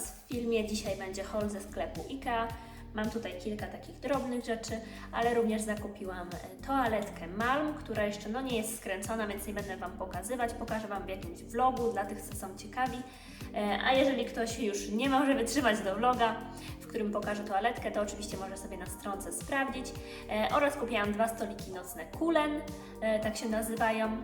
W filmie. Dzisiaj będzie haul ze sklepu IKEA. Mam tutaj kilka takich drobnych rzeczy, ale również zakupiłam e, toaletkę Malm, która jeszcze no, nie jest skręcona, więc nie będę Wam pokazywać. Pokażę Wam w jakimś vlogu dla tych, co są ciekawi. E, A jeżeli ktoś już nie może wytrzymać do vloga, w którym pokażę toaletkę, to oczywiście może sobie na stronce sprawdzić. E, Oraz kupiłam dwa stoliki nocne Kulen, tak się nazywają.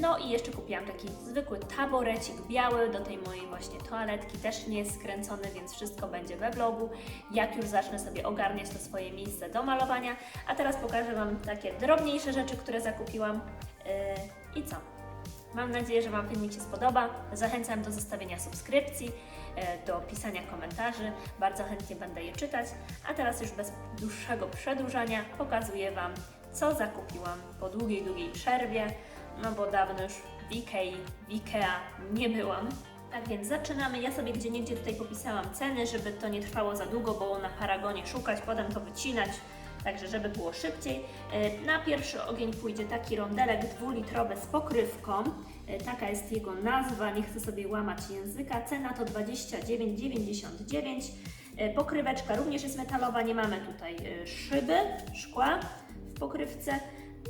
No i jeszcze kupiłam taki zwykły taborecik biały do tej mojej właśnie toaletki. Też nie jest skręcony, więc wszystko będzie we vlogu. Jak już zacznę sobie ogarniać to swoje miejsce do malowania. A teraz pokażę Wam takie drobniejsze rzeczy, które zakupiłam. E, I co? Mam nadzieję, że Wam filmik się spodoba. Zachęcam do zostawienia subskrypcji, e, do pisania komentarzy. Bardzo chętnie będę je czytać. A teraz już bez dłuższego przedłużania pokazuję Wam, co zakupiłam po długiej, długiej przerwie, no bo dawno już w Ikei, w Ikea nie byłam. Tak więc zaczynamy. Ja sobie gdzie niegdzie tutaj popisałam ceny, żeby to nie trwało za długo, bo na paragonie szukać, potem to wycinać. Także, żeby było szybciej. E, Na pierwszy ogień pójdzie taki rondelek dwulitrowy z pokrywką. E, Taka jest jego nazwa, nie chcę sobie łamać języka. Cena to 29,99. E, Pokryweczka również jest metalowa, nie mamy tutaj szyby, szkła w pokrywce.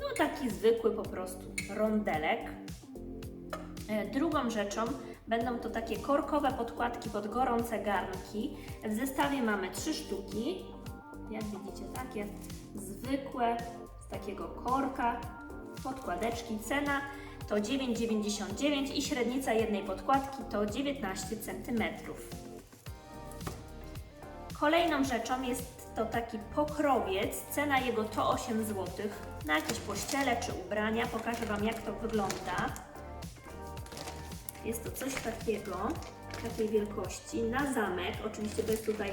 No taki zwykły po prostu rondelek. Drugą rzeczą będą to takie korkowe podkładki pod gorące garnki. W zestawie mamy trzy sztuki. Jak widzicie, takie zwykłe z takiego korka podkładeczki. Cena to 9,99 i średnica jednej podkładki to 19 cm. Kolejną rzeczą jest to taki pokrowiec. Cena jego to 8 zł. Na jakieś pościele czy ubrania. Pokażę Wam jak to wygląda. Jest to coś takiego, takiej wielkości, na zamek. Oczywiście to jest tutaj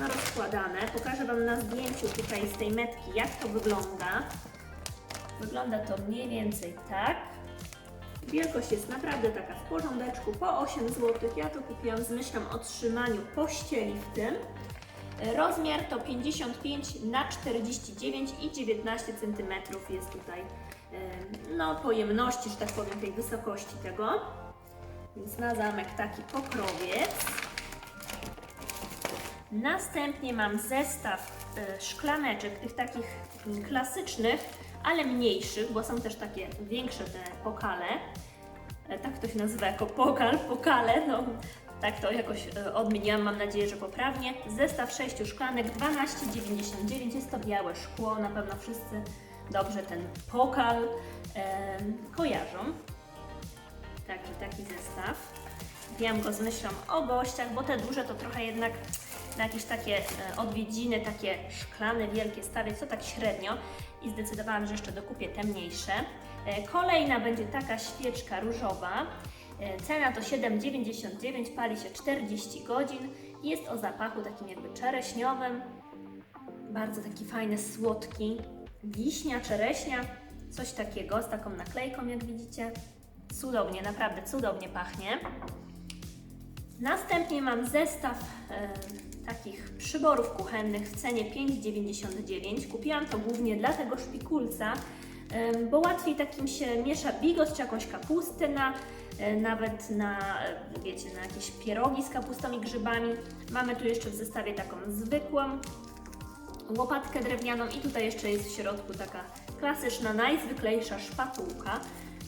rozkładane. Pokażę Wam na zdjęciu tutaj z tej metki, jak to wygląda. Wygląda to mniej więcej tak. Wielkość jest naprawdę taka w porządeczku, po 8 zł. Ja to kupiłam z myślą o trzymaniu pościeli w tym. Rozmiar to 55 na 49 i 19 cm jest tutaj no, pojemności, że tak powiem, tej wysokości tego. Więc na zamek taki pokrowiec. Następnie mam zestaw e, szklaneczek, tych takich klasycznych, ale mniejszych, bo są też takie większe te pokale. E, Tak to się nazywa jako pokal, pokale, no tak to jakoś e, odmieniłam, mam nadzieję, że poprawnie. Zestaw sześciu szklanek, 12,99, jest to białe szkło, na pewno wszyscy dobrze ten pokal kojarzą. Taki, taki zestaw. Kupiłam go z myślą o gościach, bo te duże to trochę jednak na jakieś takie e, odwiedziny, takie szklane, wielkie stawiać, to tak średnio i zdecydowałam, że jeszcze dokupię te mniejsze. E, Kolejna będzie taka świeczka różowa. E, Cena to 7,99, pali się 40 godzin jest o zapachu takim jakby czereśniowym. Bardzo taki fajny, słodki. Wiśnia, czereśnia, coś takiego z taką naklejką, jak widzicie. Cudownie, naprawdę cudownie pachnie. Następnie mam zestaw takich przyborów kuchennych w cenie 5,99. Kupiłam to głównie dla tego szpikulca, bo łatwiej takim się miesza bigos czy jakąś kapustę na, e, nawet na, e, wiecie, na jakieś pierogi z kapustą i grzybami. Mamy tu jeszcze w zestawie taką zwykłą łopatkę drewnianą i tutaj jeszcze jest w środku taka klasyczna, najzwyklejsza szpatułka.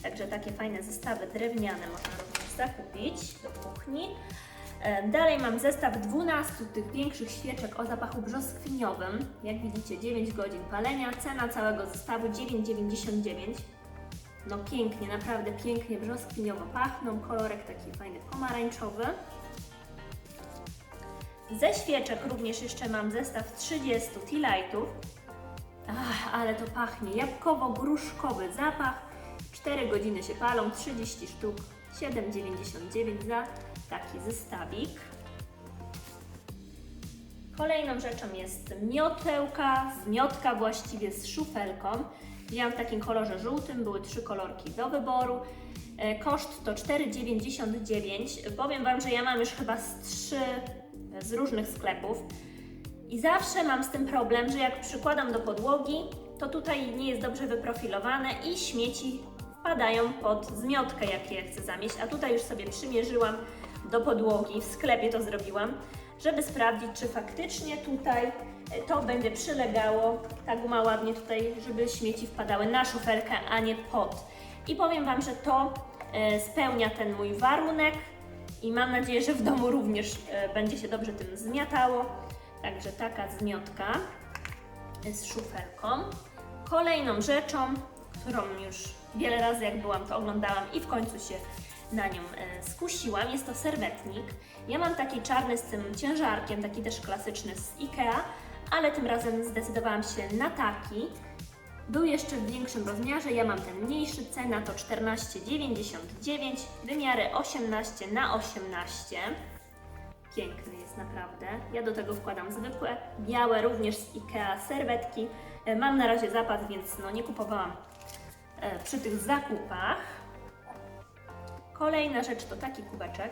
Także takie fajne zestawy drewniane można również zakupić do kuchni. Dalej mam zestaw 12 tych większych świeczek o zapachu brzoskwiniowym. Jak widzicie 9 godzin palenia, cena całego zestawu 9,99. No pięknie, naprawdę pięknie brzoskwiniowo pachną, kolorek taki fajny pomarańczowy. Ze świeczek również jeszcze mam zestaw 30 tea lightów. Ach, ale to pachnie. Jabłkowo-gruszkowy zapach. 4 godziny się palą, 30 sztuk, 7,99 za taki zestawik. Kolejną rzeczą jest miotełka, zmiotka właściwie z szufelką. Wzięłam w takim kolorze żółtym, były trzy kolorki do wyboru. E, Koszt to 4,99. Powiem Wam, że ja mam już chyba z trzy z różnych sklepów. I zawsze mam z tym problem, że jak przykładam do podłogi, to tutaj nie jest dobrze wyprofilowane i śmieci wpadają pod zmiotkę, jak je chcę zamieść. A tutaj już sobie przymierzyłam do podłogi. W sklepie to zrobiłam, żeby sprawdzić, czy faktycznie tutaj e, to będzie przylegało. Ta guma ładnie tutaj, żeby śmieci wpadały na szufelkę, a nie pod. I powiem Wam, że to e, spełnia ten mój warunek i mam nadzieję, że w domu również e, będzie się dobrze tym zmiatało. Także taka zmiotka z szufelką. Kolejną rzeczą, którą już wiele razy jak byłam, to oglądałam i w końcu się na nią e, skusiłam, jest to serwetnik. Ja mam taki czarny z tym ciężarkiem, taki też klasyczny z Ikea, ale tym razem zdecydowałam się na taki. Był jeszcze w większym rozmiarze, ja mam ten mniejszy, cena to 14,99, wymiary 18 na 18 Piękny jest naprawdę. Ja do tego wkładam zwykłe, białe również z Ikea serwetki. E, Mam na razie zapas, więc no nie kupowałam przy tych zakupach. Kolejna rzecz to taki kubeczek.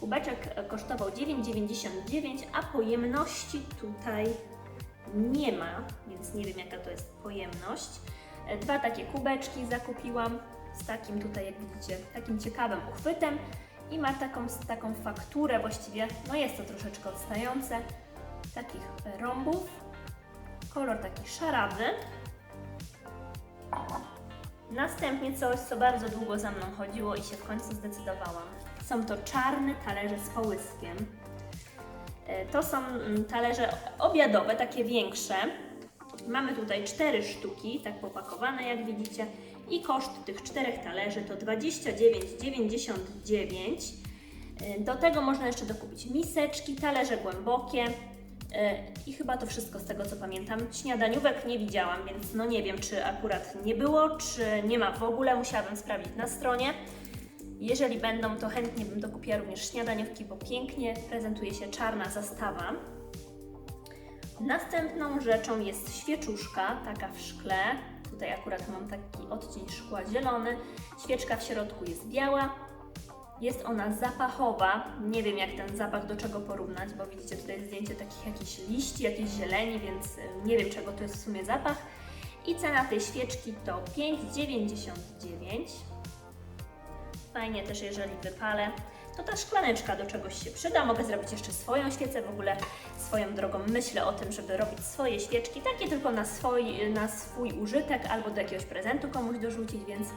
Kubeczek e, kosztował 9,99, a pojemności tutaj nie ma, więc nie wiem jaka to jest pojemność. E, Dwa takie kubeczki zakupiłam z takim tutaj, jak widzicie, takim ciekawym uchwytem i ma taką, taką fakturę właściwie, no jest to troszeczkę odstające, takich e, rąbów, kolor taki szarawy. Następnie coś, co bardzo długo za mną chodziło i się w końcu zdecydowałam. Są to czarne talerze z połyskiem. E, To są mm, talerze obiadowe, takie większe. Mamy tutaj cztery sztuki, tak popakowane jak widzicie. I koszt tych czterech talerzy to 29,99. E, Do tego można jeszcze dokupić miseczki, talerze głębokie. I chyba to wszystko z tego co pamiętam. Śniadaniówek nie widziałam, więc no nie wiem, czy akurat nie było, czy nie ma w ogóle. Musiałabym sprawdzić na stronie. Jeżeli będą, to chętnie bym dokupiła również śniadaniówki, bo pięknie prezentuje się czarna zastawa. Następną rzeczą jest świeczuszka, taka w szkle. Tutaj akurat mam taki odcień szkła zielony. Świeczka w środku jest biała. Jest ona zapachowa. Nie wiem jak ten zapach do czego porównać, bo widzicie tutaj zdjęcie takich jakichś liści, jakiejś zieleni, więc y, nie wiem czego to jest w sumie zapach. I cena tej świeczki to 5,99. Fajnie też, jeżeli wypalę, to ta szklaneczka do czegoś się przyda. Mogę zrobić jeszcze swoją świecę. W ogóle swoją drogą myślę o tym, żeby robić swoje świeczki, takie tylko na swój, na swój użytek albo do jakiegoś prezentu komuś dorzucić, więc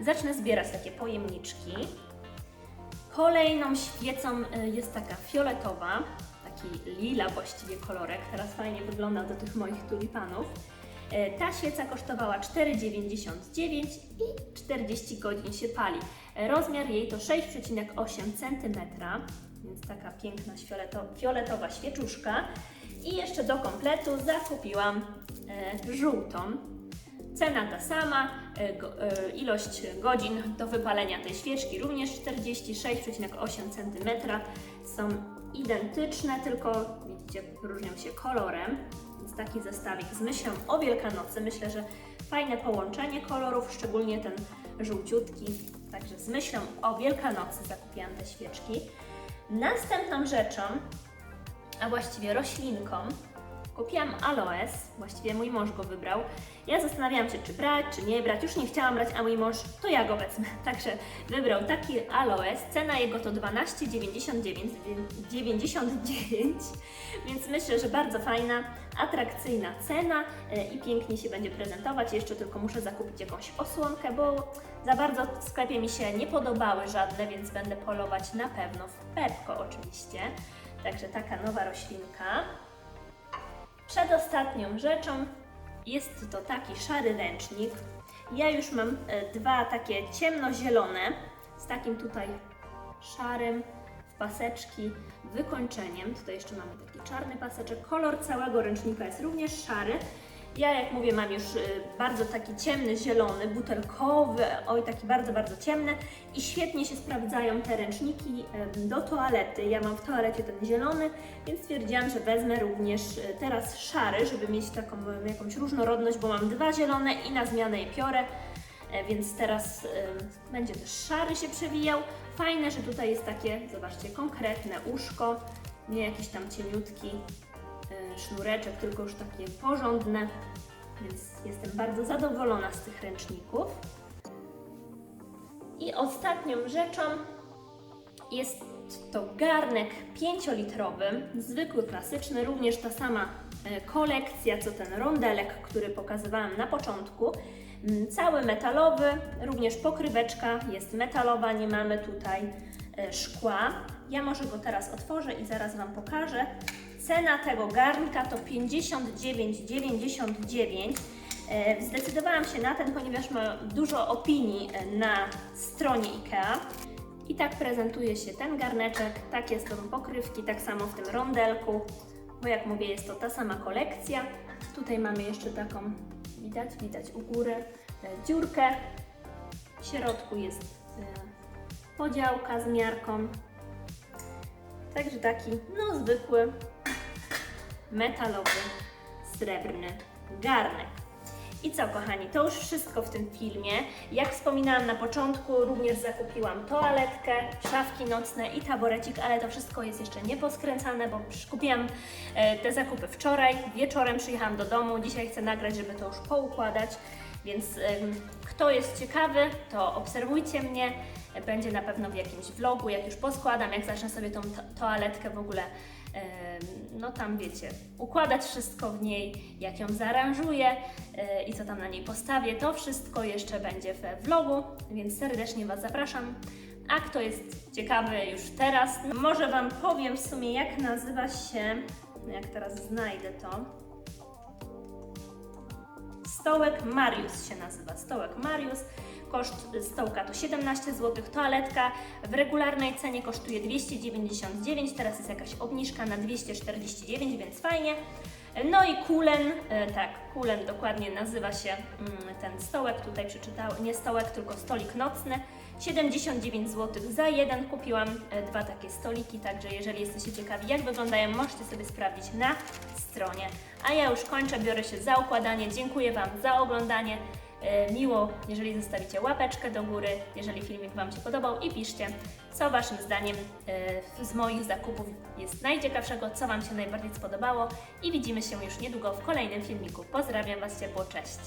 zacznę zbierać takie pojemniczki. Kolejną świecą y, jest taka fioletowa, taki lila właściwie kolorek. Teraz fajnie wygląda do tych moich tulipanów. E, Ta świeca kosztowała 4,99 i 40 godzin się pali. E, Rozmiar jej to 6,8 cm, więc taka piękna fioletowa, świeczuszka. I jeszcze do kompletu zakupiłam e, żółtą. Cena ta sama, e, e, ilość godzin do wypalenia tej świeczki również 46,8 cm. Są identyczne, tylko widzicie, różnią się kolorem. Więc taki zestawik z myślą o Wielkanocy. Myślę, że fajne połączenie kolorów, szczególnie ten żółciutki. Także z myślą o Wielkanocy zakupiłam te świeczki. Następną rzeczą, a właściwie roślinką, kupiłam aloes. Właściwie mój mąż go wybrał. Ja zastanawiałam się, czy brać, czy nie brać. Już nie chciałam brać, a mój mąż, to ja go wezmę. Także wybrał taki aloes. Cena jego to 12,99, 99, więc myślę, że bardzo fajna, atrakcyjna cena e, i pięknie się będzie prezentować. Jeszcze tylko muszę zakupić jakąś osłonkę, bo za bardzo w sklepie mi się nie podobały żadne, więc będę polować na pewno w Pepko oczywiście. Także taka nowa roślinka. Przedostatnią rzeczą jest to taki szary ręcznik. Ja już mam e, dwa takie ciemnozielone z takim tutaj szarym w paseczki wykończeniem. Tutaj jeszcze mamy taki czarny paseczek. Kolor całego ręcznika jest również szary. Ja, jak mówię, mam już y, bardzo taki ciemny, zielony, butelkowy, oj, taki bardzo, bardzo ciemny i świetnie się sprawdzają te ręczniki do toalety. Ja mam w toalecie ten zielony, więc stwierdziłam, że wezmę również y, teraz szary, żeby mieć taką jakąś różnorodność, bo mam dwa zielone i na zmianę je piorę, e, więc teraz będzie też szary się przewijał. Fajne, że tutaj jest takie, zobaczcie, konkretne uszko, nie jakiś tam cieniutki sznureczek, tylko już takie porządne, więc jestem bardzo zadowolona z tych ręczników. I ostatnią rzeczą jest to garnek 5-litrowy, zwykły, klasyczny, również ta sama e, kolekcja, co ten rondelek, który pokazywałam na początku. Mm, Cały metalowy, również pokryweczka jest metalowa, nie mamy tutaj e, szkła. Ja może go teraz otworzę i zaraz Wam pokażę. Cena tego garnka to 59,99. E, Zdecydowałam się na ten, ponieważ ma dużo opinii e, na stronie IKEA. I tak prezentuje się ten garneczek, takie są pokrywki, tak samo w tym rondelku, bo jak mówię, jest to ta sama kolekcja. Tutaj mamy jeszcze taką, widać, widać u góry, e, dziurkę. W środku jest podziałka z miarką. Także taki, no zwykły, metalowy, srebrny garnek. I co, kochani, to już wszystko w tym filmie. Jak wspominałam na początku, również zakupiłam toaletkę, szafki nocne i taborecik, ale to wszystko jest jeszcze nieposkręcane, bo kupiłam e, te zakupy wczoraj, wieczorem przyjechałam do domu, dzisiaj chcę nagrać, żeby to już poukładać, więc kto jest ciekawy, to obserwujcie mnie, będzie na pewno w jakimś vlogu, jak już poskładam, jak zacznę sobie tą to toaletkę w ogóle no tam wiecie, układać wszystko w niej, jak ją zaaranżuję e, i co tam na niej postawię, to wszystko jeszcze będzie we vlogu, więc serdecznie Was zapraszam. A kto jest ciekawy już teraz, może Wam powiem w sumie jak nazywa się, jak teraz znajdę to. Stołek Marius się nazywa. Stołek Marius. Koszt stołka to 17 zł. Toaletka w regularnej cenie kosztuje 299. Teraz jest jakaś obniżka na 249, więc fajnie. No i kulen, e, tak, kulen dokładnie nazywa się mm, ten stołek. Tutaj przeczytałam, nie stołek, tylko stolik nocny. 79 zł za jeden. Kupiłam e, dwa takie stoliki, także jeżeli jesteście ciekawi, jak wyglądają, możecie sobie sprawdzić na stronie. A ja już kończę, biorę się za układanie. Dziękuję Wam za oglądanie. E, Miło, jeżeli zostawicie łapeczkę do góry, jeżeli filmik Wam się podobał i piszcie, co Waszym zdaniem e, z moich zakupów jest najciekawszego, co Wam się najbardziej spodobało i widzimy się już niedługo w kolejnym filmiku. Pozdrawiam Was ciepło, cześć!